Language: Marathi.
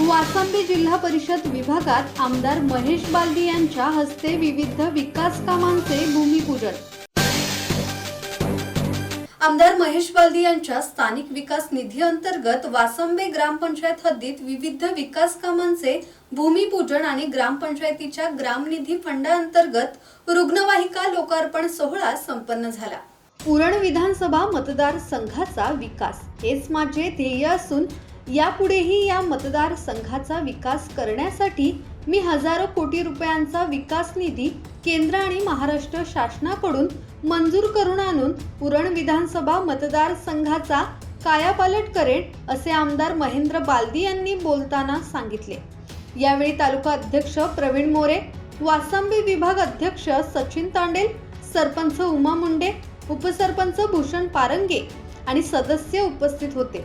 वासंबी जिल्हा परिषद विभागात आमदार महेश बालदी यांच्या हस्ते विविध विकास कामांचे भूमिपूजन. आमदार महेश बालदी यांच्या स्थानिक विकास निधी अंतर्गत वासंबे ग्रामपंचायत हद्दीत विविध विकास कामांचे भूमिपूजन आणि ग्रामपंचायतीच्या ग्रामनिधी फंडाअंतर्गत रुग्णवाहिका लोकार्पण सोहळा संपन्न झाला. पुरण विधानसभा मतदारसंघाचा विकास हेच माझे ध्येय असून यापुढेही या मतदारसंघाचा विकास करण्यासाठी मी हजारो कोटी रुपयांचा विकास निधी केंद्र आणि महाराष्ट्र शासनाकडून मंजूर करून आणून उरण विधानसभा मतदारसंघाचा कायापालट करेन असे आमदार महेंद्र बालदी यांनी बोलताना सांगितले. यावेळी तालुका अध्यक्ष प्रवीण मोरे वासंबी विभाग अध्यक्ष सचिन तांडेल सरपंच उमा मुंडे उपसरपंच भूषण पारंगे आणि सदस्य उपस्थित होते.